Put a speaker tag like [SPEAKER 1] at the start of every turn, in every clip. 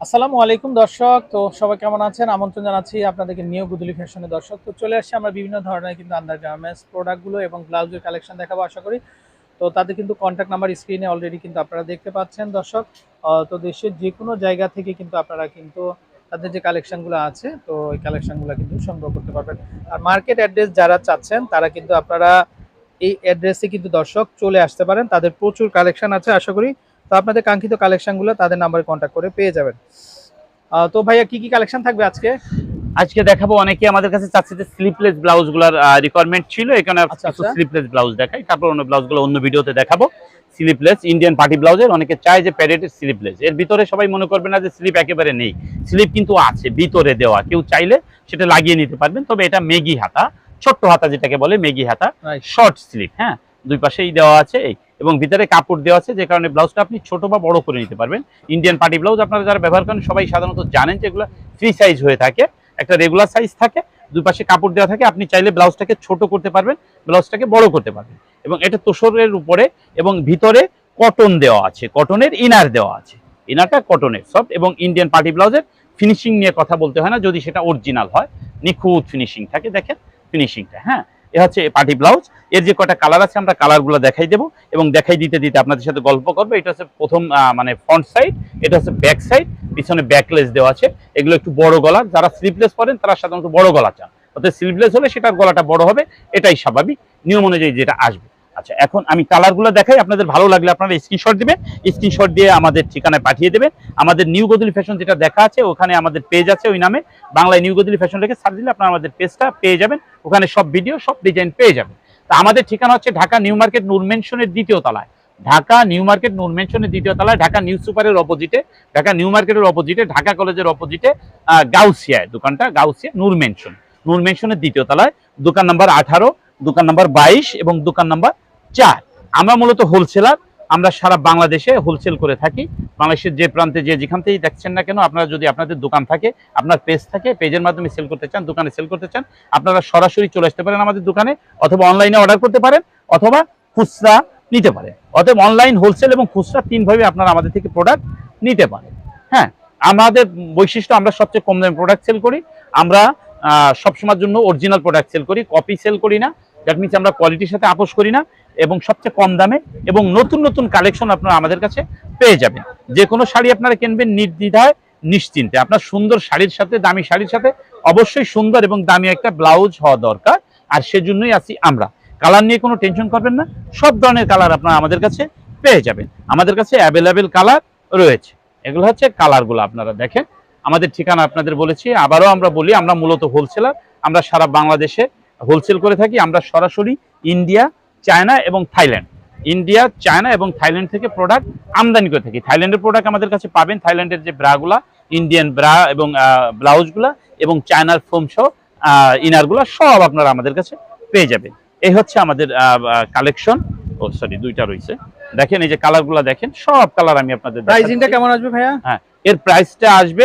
[SPEAKER 1] আসসালামু আলাইকুম দর্শক। তো সবাই কেমন আছেন? আমন্ত্রণ জানাচ্ছি আপনাদেরকে নিউ গুদুলি ফ্যাশনের দর্শক। তো চলে আসছি আমরা বিভিন্ন ধরনের কিন্তু আন্ডার গার্মেন্টস প্রোডাক্টগুলো এবং ব্লাউজের কালেকশন দেখাবো আশা করি। তো তাদের কিন্তু কন্ট্যাক্ট নাম্বার স্ক্রিনে অলরেডি কিন্তু আপনারা দেখতে পাচ্ছেন দর্শক। তো দেশের যে কোনো জায়গা থেকে কিন্তু আপনারা কিন্তু তাদের যে কালেকশনগুলো আছে, তো ওই কালেকশনগুলো কিন্তু সংগ্রহ করতে পারবেন। আর মার্কেট অ্যাড্রেস যারা চাচ্ছেন, তারা কিন্তু আপনারা এই অ্যাড্রেসে কিন্তু দর্শক চলে আসতে পারেন। তাদের প্রচুর কালেকশন আছে আশা করি। তো আপনাদের কাঙ্ক্ষিত কালেকশনগুলো তাদের নাম্বারে কন্ট্যাক্ট করে পেয়ে যাবেন। তো ভাইয়া কি কি কালেকশন থাকবে আজকে?
[SPEAKER 2] আজকে দেখাবো অনেকে আমাদের কাছে চাচ্ছে যে স্লিপলেস ব্লাউজগুলার রিকোয়ারমেন্ট ছিল এখানে
[SPEAKER 1] আচ্ছা,
[SPEAKER 2] কিছু
[SPEAKER 1] আচ্ছা।
[SPEAKER 2] স্লিপলেস ব্লাউজ দেখাই তারপর অন্য ব্লাউজগুলো অন্য ভিডিওতে দেখাবো। স্লিপলেস ইন্ডিয়ান পার্টি ব্লাউজের অনেকে চায় যে প্যাডেটের স্লিপলেস এর ভিতরে সবাই মনে করবে না যে স্লিপ একেবারে নেই। স্লিপ কিন্তু আছে ভিতরে দেওয়া। কেউ চাইলে সেটা লাগিয়ে নিতে পারবেন তবে এটা মেগি হাতা ছোট্ট হাতা যেটাকে বলে মেগি হাতা শর্ট স্লিপ হ্যাঁ? দুই পাশেই দেওয়া আছে এই। এবং ভিতরে কাপড় দেওয়া আছে, যে কারণে ব্লাউজটা আপনি ছোট বা বড় করে নিতে পারবেন। ইন্ডিয়ান পার্টি ব্লাউজ আপনারা যারা ব্যবহার করেন, সবাই সাধারণত জানেন যে এগুলো ফ্রি সাইজ হয়ে থাকে, একটা রেগুলার সাইজ থাকে দুই পাশে কাপড় দেওয়া থাকে, আপনি চাইলে ব্লাউজটাকে ছোট করতে পারবেন, ব্লাউজটাকে বড় করতে পারবেন। এবং এটা তোষরের উপরে এবং ভিতরে কটন দেওয়া আছে কটনের ইনার দেওয়া আছে। ইনারটা কটনের সফট এবং ইন্ডিয়ান পার্টি ব্লাউজের ফিনিশিং নিয়ে কথা বলতে হয় না, যদি সেটা অরিজিনাল হয়, নিখুঁত ফিনিশিং থাকে, দেখেন ফিনিশিংটা হ্যাঁ? এ হচ্ছে পার্টি ব্লাউজ এর যে কটা কালার আছে, আমরা কালারগুলো দেখাই দেবো এবং দেখাই দিতে দিতে আপনাদের সাথে গল্প করব। এটা হচ্ছে প্রথম মানে ফ্রন্ট সাইড এটা হচ্ছে ব্যাক সাইড পিছনে ব্যাকলেস দেওয়া আছে। এগুলো একটু বড় গলার, যারা স্লিপলেস পরেন তারা সাধারণত বড় গলা চান। অর্থাৎ স্লিপলেস হলে সেটার গলাটা বড় হবে, এটাই স্বাভাবিক নিয়ম অনুযায়ী যেটা আসবে। আচ্ছা এখন আমি কালারগুলো দেখাই, আপনাদের ভালো লাগলে আপনারা স্ক্রিনশট দিবেন। স্ক্রিনশট দিয়ে আমাদের ঠিকানায় পাঠিয়ে দেবেন। আমাদের নিউ গদুলি ফ্যাশন যেটা দেখা আছে, ওখানে আমাদের পেজ আছে ওই নামে। বাংলায় নিউ গদুলি ফ্যাশন রেখে সার্চ দিলে আপনারা আমাদের পেজটা পেয়ে যাবেন। ওখানে সব ভিডিও সব ডিজাইন পেয়ে যাবেন। তা আমাদের ঠিকানা হচ্ছে ঢাকা নিউ মার্কেট নুরমেনশনের দ্বিতীয় তলায়। ঢাকা নিউ মার্কেট নুরমেনশনের দ্বিতীয় তলায়, ঢাকা নিউজ সুপারের অপোজিটে ঢাকা নিউ মার্কেটের অপোজিটে ঢাকা কলেজের অপোজিটে গাউসিয়ায়, দোকানটা গাউসিয়া নূর মেনশন। দ্বিতীয় তলায়, দোকান নাম্বার আঠারো, দোকান নাম্বার বাইশ এবং দোকান নাম্বার চার। আমরা মূলত হোলসেলার আমরা সারা বাংলাদেশে হোলসেল করে থাকি। বাংলাদেশের যে প্রান্তে যে যেখান থেকেই দেখছেন না কেন, আপনারা যদি আপনাদের দোকান থাকে, আপনার পেজ থাকে পেজের মাধ্যমে সেল করতে চান, দোকানে সেল করতে চান, আপনারা সরাসরি চলে আসতে পারেন আমাদের দোকানে, অথবা অনলাইনে অর্ডার করতে পারেন, অথবা খুচরা নিতে পারেন। অতএব অনলাইন হোলসেল এবং খুচরা তিনভাবে আপনারা আমাদের থেকে প্রোডাক্ট নিতে পারেন। হ্যাঁ আমাদের বৈশিষ্ট্য, আমরা সবচেয়ে কম দামে প্রোডাক্ট সেল করি। আমরা সবসময়ের জন্য অরিজিনাল প্রোডাক্ট সেল করি কপি সেল করি না। দ্যাট মিনস আমরা কোয়ালিটির সাথে আপোষ করি না এবং সবচেয়ে কম দামে এবং নতুন নতুন কালেকশন আপনারা আমাদের কাছে পেয়ে যাবেন। যে কোনো শাড়ি আপনারা কিনবেন নির্দ্বিধায়, নিশ্চিন্তে। আপনার সুন্দর শাড়ির সাথে, দামি শাড়ির সাথে অবশ্যই সুন্দর এবং দামি একটা ব্লাউজ হওয়া দরকার। আর সেজন্যই আছি আমরা। কালার নিয়ে কোনো টেনশন করবেন না। সব ধরনের কালার আপনারা আমাদের কাছে পেয়ে যাবেন। আমাদের কাছে অ্যাভেলেবেল কালার রয়েছে। এগুলো হচ্ছে কালারগুলো আপনারা দেখেন। আমাদের ঠিকানা আপনাদের বলেছি। আবারও আমরা বলি, আমরা মূলত হোলসেলার আমরা সারা বাংলাদেশে হোলসেল করে থাকি আমরা সরাসরি ইন্ডিয়া চায়না এবং থাইল্যান্ড। ইন্ডিয়া চায়না এবং থাইল্যান্ড থেকে প্রোডাক্ট আমদানি করে থাকি। থাইল্যান্ডের প্রোডাক্ট আমাদের কাছে পাবেন থাইল্যান্ডের যে ব্রাগুলা ইন্ডিয়ান ব্রা এবং ব্লাউজগুলা এবং চায়নার ফোম সহ ইনারগুলা সব আপনারা আমাদের কাছে পেয়ে যাবেন। এই হচ্ছে আমাদের কালেকশন ও সরি দুইটা রয়েছে। দেখেন এই যে কালারগুলো দেখেন সব কালার আমি আপনাদের
[SPEAKER 1] প্রাইসিংটা। কেমন আসবে ভাইয়া?
[SPEAKER 2] হ্যাঁ এর প্রাইসটা আসবে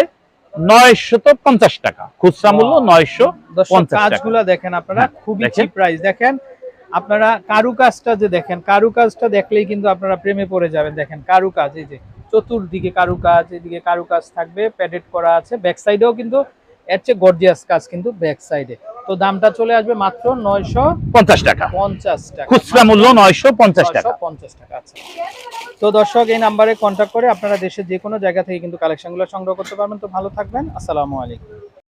[SPEAKER 2] নয়শত পঞ্চাশ টাকা। খুচরা মূল্য নয়শো
[SPEAKER 1] দর্শক
[SPEAKER 2] 50 টাকা।
[SPEAKER 1] কাজগুলো দেখেন আপনারা
[SPEAKER 2] হ্যাঁ,
[SPEAKER 1] খুবই চিপ প্রাইস দেখেন আপনারা কারুকাজটা যে দেখেন কারুকাজটা দেখলেই কিন্তু আপনারা প্রেমে পড়ে যাবেন। দেখেন কারুকাজ এই যে চতুর্দিকে কারুকাজ এদিকে কারুকাজ থাকবে প্যাডেড করা আছে। ব্যাক সাইডেও কিন্তু এর চেয়ে গর্জিয়াস কাজ কিন্তু ব্যাক সাইডে তো দামটা চলে আসবে মাত্র নয়শো
[SPEAKER 2] পঞ্চাশ টাকা।
[SPEAKER 1] পঞ্চাশ টাকা।
[SPEAKER 2] খুচরা মূল্য নয়শো পঞ্চাশ টাকা।
[SPEAKER 1] পঞ্চাশ টাকা আছে তো দর্শক এই নাম্বারে কন্ট্যাক্ট করে আপনারা দেশের যে কোনো জায়গা থেকে কিন্তু কালেকশনগুলো সংগ্রহ করতে পারবেন। তো ভালো থাকবেন। আসসালামু আলাইকুম।